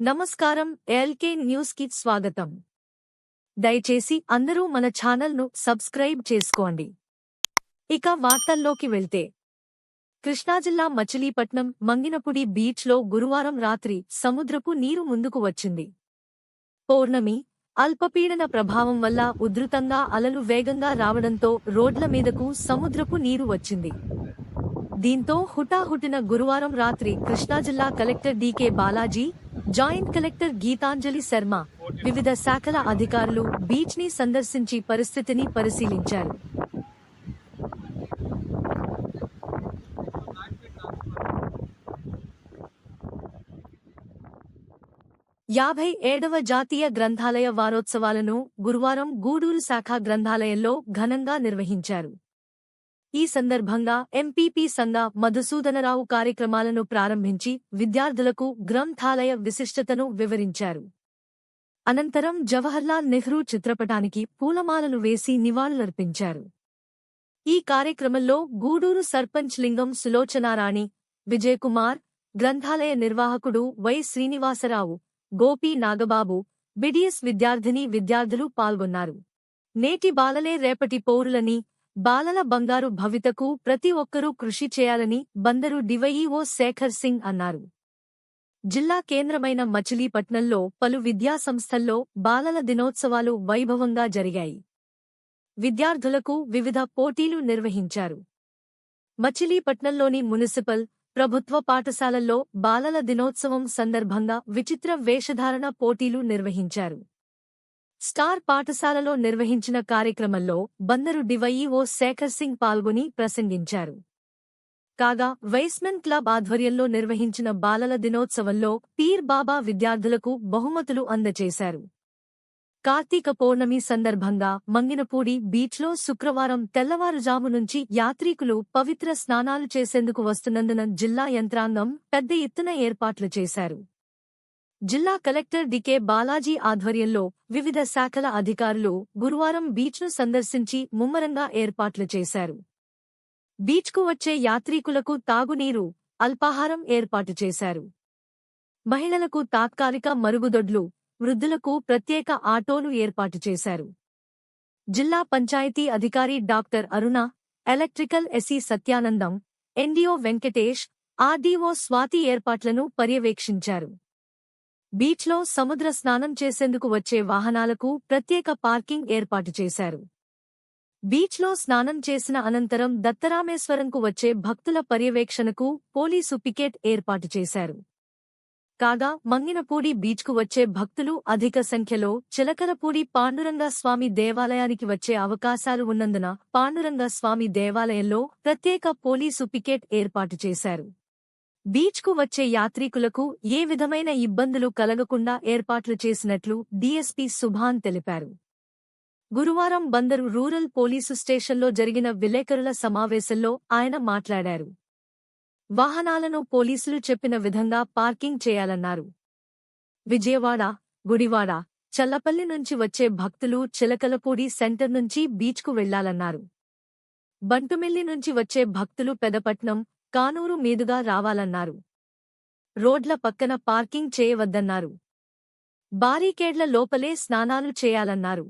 నమస్కారం ఎల్కే న్యూస్కి స్వాగతం. దయచేసి అందరూ మన ఛానల్ను సబ్స్క్రైబ్ చేసుకోండి. ఇక వార్తల్లోకి వెళ్తే. కృష్ణాజిల్లా మచిలీపట్నం మంగినపుడి బీచ్లో గురువారం రాత్రి సముద్రపు నీరు ముందుకు వచ్చింది. పౌర్ణమి అల్పపీడన ప్రభావం వల్ల ఉధృతంగా అలలు వేగంగా రావడంతో రోడ్ల మీదకు సముద్రపు నీరు వచ్చింది. దీంతో హుటాహుటిన గురువారం రాత్రి కృష్ణా జిల్లా collector DK Balaji joint collector Geetanjali Sharma వివిధ శాఖల అధికారులు బీచ్ని సందర్శించి పరిస్థితిని పరిశీలించారు. యాభై ఏడవ జాతీయ గ్రంథాలయ వారోత్సవాలను గురువారం గూడూరు శాఖ గ్రంథాలయంలో ఘనంగా నిర్వహించారు. ఈ సందర్భంగా ఎంపీపీ సంఘ మధుసూదనరావు కార్యక్రమాలను ప్రారంభించి విద్యార్థులకు గ్రంథాలయ విశిష్టతను వివరించారు. అనంతరం జవహర్లాల్ నెహ్రూ చిత్రపటానికి పూలమాలలు వేసి నివాళులర్పించారు. ఈ కార్యక్రమంలో గూడూరు సర్పంచ్ లింగం సులోచనారాణి విజయకుమార్ గ్రంథాలయ నిర్వాహకుడు వై శ్రీనివాసరావు గోపి నాగబాబు బిడిఎస్ విద్యార్థిని విద్యార్థులు పాల్గొన్నారు. నేటి బాలలే రేపటి పౌరులని బాలల బంగారు భవితకు ప్రతి ఒక్కరూ కృషి చేయాలని బందరు డివైఈఓ శేఖర్ సింగ్ అన్నారు. జిల్లా కేంద్రమైన మచిలీపట్నంలో పలు విద్యాసంస్థల్లో బాలల దినోత్సవాలు వైభవంగా జరిగాయి. విద్యార్థులకు వివిధ పోటీలు నిర్వహించారు. మచిలీపట్నంలోని మున్సిపల్ ప్రభుత్వ పాఠశాలల్లో బాలల దినోత్సవం సందర్భంగా విచిత్ర వేషధారణ పోటీలు నిర్వహించారు. స్టార్ పాఠశాలలో నిర్వహించిన కార్యక్రమంలో బందరు డివైఈఓ శేఖర్ సింగ్ పాల్గొని ప్రసంగించారు. కాగా వైస్మెన్ క్లబ్ ఆధ్వర్యంలో నిర్వహించిన బాలల దినోత్సవంలో పీర్ బాబా విద్యార్థులకు బహుమతులు అందజేశారు. కార్తీక పౌర్ణమి సందర్భంగా మంగినపూడి బీచ్లో శుక్రవారం తెల్లవారుజాము నుంచి యాత్రికులు పవిత్ర స్నానాలు చేసేందుకు వస్తున్నందున జిల్లా యంత్రాంగం పెద్ద ఎత్తున ఏర్పాట్లు చేశారు. జిల్లా కలెక్టర్ డికే బాలాజీ ఆధ్వర్యంలో వివిధ శాఖల అధికారులు గురువారం బీచ్ను సందర్శించి ముమ్మరంగా ఏర్పాట్లు చేశారు. బీచ్కు వచ్చే యాత్రీకులకు తాగునీరు అల్పాహారం ఏర్పాటు చేశారు. మహిళలకు తాత్కాలిక మరుగుదొడ్లు వృద్ధులకు ప్రత్యేక ఆటోలు ఏర్పాటు చేశారు. జిల్లా పంచాయతీ అధికారి doctor Aruna electrical SE Satyanandam NDO Venkatesh RDO Swathi ఏర్పాట్లను పర్యవేక్షించారు. బీచ్లో సముద్ర స్నానం చేసేందుకు వచ్చే వాహనాలకు ప్రత్యేక పార్కింగ్ ఏర్పాటు చేశారు. బీచ్లో స్నానం చేసిన అనంతరం దత్తరామేశ్వరంకు వచ్చే భక్తుల పర్యవేక్షణకు పోలీసు పికెట్ ఏర్పాటు చేశారు. కాగా మంగినపూడి బీచ్కు వచ్చే భక్తులు అధిక సంఖ్యలో చిలకలపూడి పాండురంగస్వామి దేవాలయానికి వచ్చే అవకాశాలు ఉన్నందున పాండురంగ స్వామి దేవాలయంలో ప్రత్యేక పోలీసు పికెట్ ఏర్పాటు చేశారు. బీచ్కు వచ్చే యాత్రికులకు ఏ విధమైన ఇబ్బందులు కలగకుండా ఏర్పాట్లు చేసినట్లు డీఎస్పీ సుభాన్ తెలిపారు. గురువారం బందరు రూరల్ పోలీసు స్టేషన్లో జరిగిన విలేకరుల సమావేశంలో ఆయన మాట్లాడారు. వాహనాలను పోలీసులు చెప్పిన విధంగా పార్కింగ్ చేయాలన్నారు. విజయవాడ గుడివాడ చల్లపల్లి నుంచి వచ్చే భక్తులు చిలకలపూడి సెంటర్ నుంచి బీచ్కు వెళ్ళాలన్నారు. బంటుమిల్లి నుంచి వచ్చే భక్తులు పెదపట్నం కానూరు మీదుగా రావాలన్నారు. రోడ్ల పక్కన పార్కింగ్ చేయవద్దన్నారు. బారీకేడ్ల లోపలే స్నానాలు చేయాలన్నారు.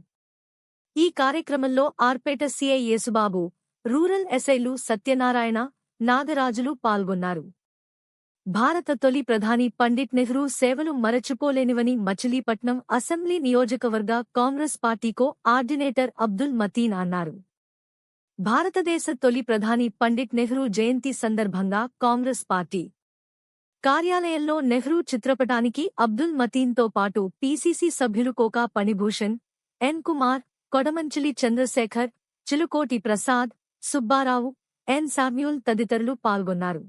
ఈ కార్యక్రమంలో ఆర్పేట సీఐ యేసుబాబు రూరల్ ఎస్ఐలు సత్యనారాయణ నాగరాజులు పాల్గొన్నారు. భారత తొలి ప్రధాని పండిట్ నెహ్రూ సేవలు మరచిపోలేనివని మచిలీపట్నం అసెంబ్లీ నియోజకవర్గ కాంగ్రెస్ పార్టీకో ఆర్డినేటర్ అబ్దుల్ మతీన్ అన్నారు. భారతదేశ తొలి ప్రధాని పండిట్ నెహ్రూ జయంతి సందర్భంగా కాంగ్రెస్ పార్టీ కార్యాలయంలో నెహ్రూ చిత్రపటానికి అబ్దుల్ మతీన్తో పాటు పీసీసీ సభ్యులు Koka Panibhushan N Kumar Kodamanchili Chandrasekhar Chilukoti Prasad Subbarao N Samuel తదితరులు పాల్గొన్నారు.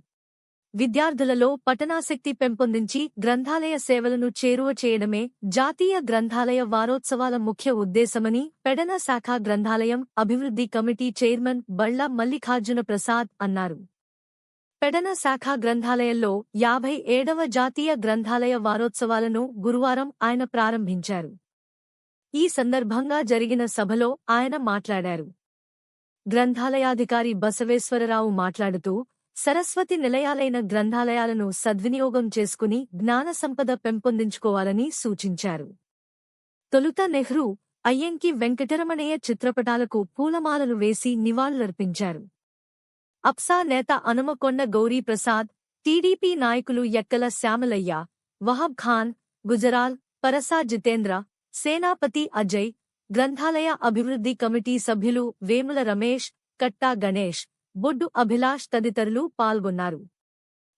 విద్యార్థులలో పఠనాసక్తి పెంపొందించి గ్రంథాలయ సేవలను చేరువ చేయడమే జాతీయ గ్రంథాలయ వారోత్సవాల ముఖ్య ఉద్దేశమని పెడన శాఖ గ్రంథాలయం అభివృద్ధి కమిటీ చైర్మన్ బళ్ళ మల్లికార్జున ప్రసాద్ అన్నారు. పెడన శాఖ గ్రంథాలయంలో యాభై ఏడవ జాతీయ గ్రంథాలయ వారోత్సవాలను గురువారం ఆయన ప్రారంభించారు. ఈ సందర్భంగా జరిగిన సభలో ఆయన మాట్లాడారు. గ్రంథాలయాధికారి బసవేశ్వరరావు మాట్లాడుతూ సరస్వతి నిలయాలైన గ్రంథాలయాలను సద్వినియోగం చేసుకుని జ్ఞాన సంపద పెంపొందించుకోవాలని సూచించారు. తొలుత నెహ్రూ అయ్యంకి వెంకటరమణయ్య చిత్రపటాలకు పూలమాలలు వేసి నివాళులర్పించారు. అప్సా నేత అనుమకొండ గౌరీప్రసాద్ టీడీపీ నాయకులు ఎక్కల శ్యామలయ్య వహబ్ ఖాన్ గుజరాల్ పరసా జితేంద్ర సేనాపతి అజయ్ గ్రంథాలయ అభివృద్ధి కమిటీ సభ్యులు వేముల రమేష్ కట్టా గణేష్ బొడ్డు అభిలాష్ తదితరులు పాల్గొన్నారు.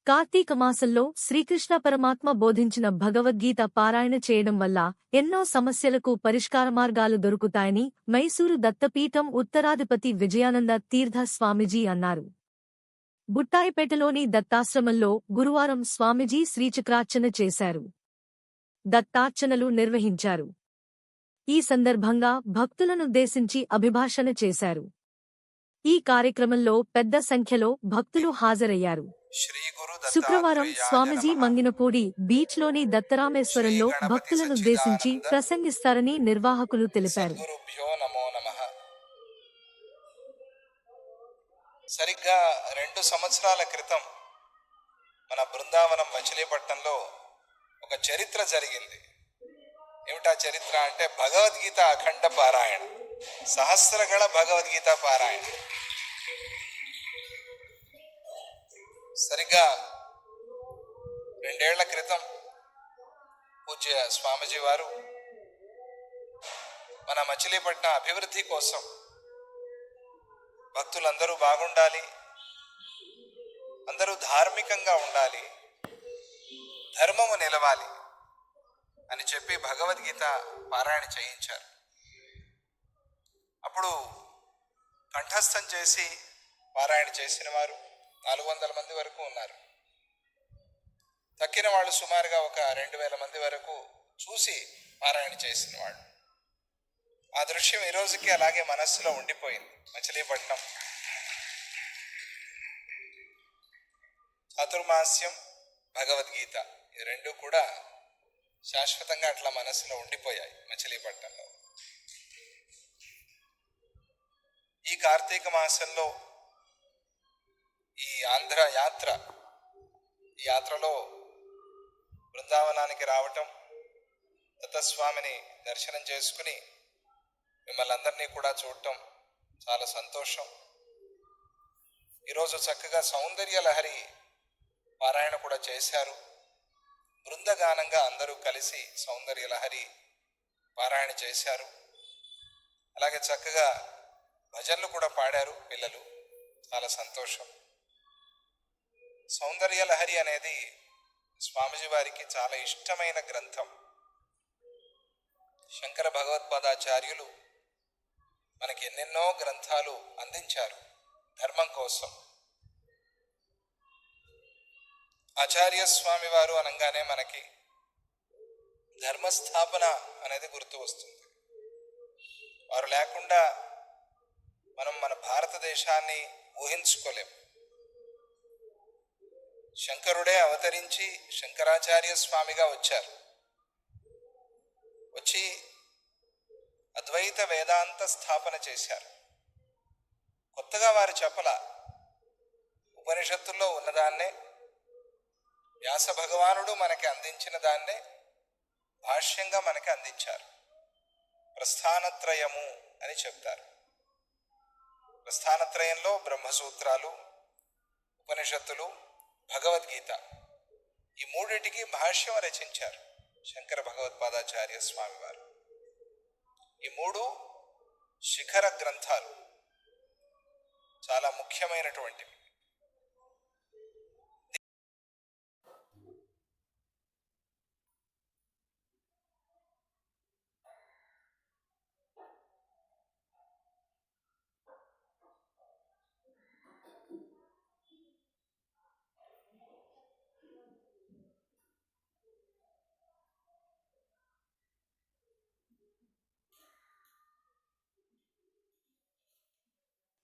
కార్తీక మాసంలో శ్రీకృష్ణ పరమాత్మ బోధించిన భగవద్గీత పారాయణ చేయడం వల్ల ఎన్నో సమస్యలకు పరిష్కార మార్గాలు దొరుకుతాయని మైసూరు దత్తపీఠం ఉత్తరాధిపతి విజయానంద తీర్థ స్వామిజీ అన్నారు. బుట్టాయిపేటలోని దత్తాశ్రమంలో గురువారం స్వామిజీ శ్రీచక్రార్చన చేశారు. దత్తార్చనలు నిర్వహించారు. ఈ సందర్భంగా భక్తులనుద్దేశించి అభిభాషణ చేశారు. ఈ కార్యక్రమంలో పెద్ద సంఖ్యలో భక్తులు హాజరయ్యారు. శుక్రవారం స్వామిజీ. మంగినపూడి బీచ్లోని దత్తరామేశ్వరంలో శ్రీ గణపతి భక్తులనుద్దేశించి ప్రసంగిస్తారని నిర్వాహకులు తెలిపారు. సరిగ్గా రెండు సంవత్సరాల క్రితం మన బృందావనం మచిలీపట్నంలో ఒక చరిత్ర జరిగింది. ఏమిటా చరిత్ర అంటే భగవద్గీత అఖండ పారాయణ. సహస్రగళ భగవద్గీత పారాయణ. సరిగ్గా రెండేళ్ళ క్రితం పూజ్య స్వామిజీ వారు మన మచిలీపట్నం అభివృద్ధి కోసం భక్తులందరూ బాగుండాలి అందరూ ధార్మికంగా ఉండాలి ధర్మము నిలవాలి. అని చెప్పి భగవద్గీత పారాయణ చేయించారు. అప్పుడు కంఠస్థం చేసి పారాయణ చేసిన వారు నాలుగు వందల మంది వరకు ఉన్నారు. తక్కిన వాళ్ళు సుమారుగా ఒక రెండు వేల మంది వరకు చూసి పారాయణ చేసిన వాళ్ళు. ఆ దృశ్యం ఈ రోజుకి అలాగే మనస్సులో ఉండిపోయింది మచిలీపట్నం. చతుర్మాస్యం భగవద్గీత ఈ రెండు కూడా శాశ్వతంగా అట్లా మనసులో ఉండిపోయాయి మచిలీపట్నంలో ఈ కార్తీక మాసంలో ఈ ఆంధ్ర యాత్ర ఈ యాత్రలో బృందావనానికి రావటం దత్తస్వామిని దర్శనం చేసుకుని మిమ్మల్ని అందరినీ కూడా చూడటం చాలా సంతోషం. ఈరోజు చక్కగా సౌందర్య లహరి పారాయణ కూడా చేశారు. బృందగానంగా అందరూ కలిసి సౌందర్య లహరి పారాయణ చేశారు. అలాగే చక్కగా భజనలు కూడా పాడారు పిల్లలు. చాలా సంతోషం. సౌందర్య లహరి అనేది స్వామిజీ వారికి చాలా ఇష్టమైన గ్రంథం. శంకర భగవత్పాదాచార్యులు మనకి ఎన్నెన్నో గ్రంథాలు అందించారు ధర్మం కోసం. ఆచార్య స్వామి వారు అనగానే మనకి ధర్మస్థాపన అనేది గుర్తు వస్తుంది. వారు లేకుండా మనం మన భారతదేశాన్ని ఊహించుకోలేం. శంకరుడే అవతరించి శంకరాచార్య స్వామిగా వచ్చారు. వచ్చి అద్వైత వేదాంత స్థాపన చేశారు. కొత్తగా వారు చెప్పల ఉపనిషత్తుల్లో ఉన్నదాన్నే వ్యాస భగవానుడు మనకి అందించిన దాన్నే భాష్యంగా మనకి అందించారు. ప్రస్థానత్రయము అని చెప్తారు. ప్రస్థానత్రయంలో బ్రహ్మసూత్రాలు ఉపనిషత్తులు భగవద్గీత ఈ మూడింటికి భాష్యం రచించారు శంకర భగవత్పాదాచార్య స్వామి వారు ఈ మూడు శిఖర గ్రంథాలు చాలా ముఖ్యమైనటువంటివి.